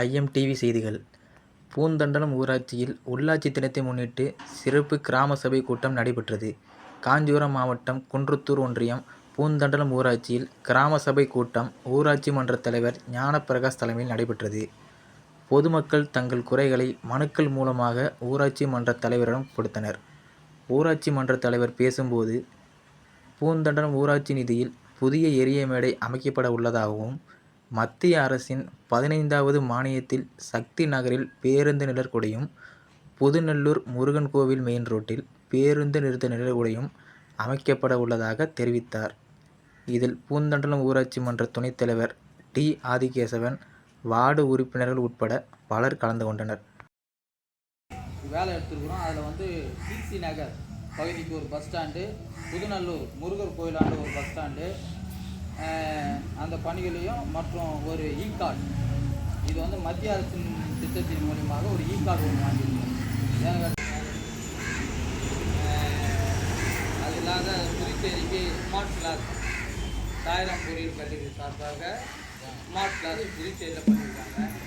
IMDb செய்திகள் பூந்தண்டலம் ஊராட்சியில் உள்ளாட்சி தினத்தை முன்னிட்டு சிறப்பு கிராம சபை கூட்டம் நடைபெற்றது. காஞ்சிபுரம் மாவட்டம் குன்றத்தூர் ஒன்றியம் பூந்தண்டலம் ஊராட்சியில் கிராம சபை கூட்டம் ஊராட்சி மன்ற தலைவர் ஞானப்பிரகாஷ் தலைமையில் நடைபெற்றது. பொதுமக்கள் தங்கள் குறைகளை மனுக்கள் மூலமாக ஊராட்சி மன்ற தலைவரிடம் கொடுத்தனர். ஊராட்சி மன்ற தலைவர் பேசும்போது, பூந்தண்டலம் ஊராட்சி நிதியில் புதிய எரிய மேடை அமைக்கப்பட உள்ளதாகவும், மத்திய அரசின் பதினைந்தாவது மானியத்தில் சக்தி நகரில் பேருந்து நிழற்குடையும், புதுநல்லூர் முருகன் கோவில் மெயின் ரோட்டில் பேருந்து நிறுத்த நிழற்குடையும் அமைக்கப்பட உள்ளதாக தெரிவித்தார். இதில் பூந்தண்டலம் ஊராட்சி மன்ற துணைத் தலைவர் டி. ஆதிகேசவன், வார்டு உறுப்பினர்கள் உட்பட பலர் கலந்து கொண்டனர். வேலை எடுத்துருக்குறோம் அதில் வந்து சிசி நகர் பகுதிக்கு ஒரு பஸ் ஸ்டாண்டு புதுநல்லூர் முருகர் கோயிலாண்டு ஒரு பஸ் ஸ்டாண்டு அந்த பணிகளையும் மற்றும் ஒரு இ கார்டு இது வந்து மத்திய அரசின் திட்டத்தின் மூலியமாக ஒரு இ கார்டு ஒன்று வாங்கியிருக்கோம் அது இல்லாத புதுச்சேரிக்கு ஸ்மார்ட் கிளாஸ் தாயிரம் பொறியியல் கல்லூரி சார்பாக ஸ்மார்ட் கிளாஸ் புதுச்சேரியில் பண்ணியிருக்காங்க.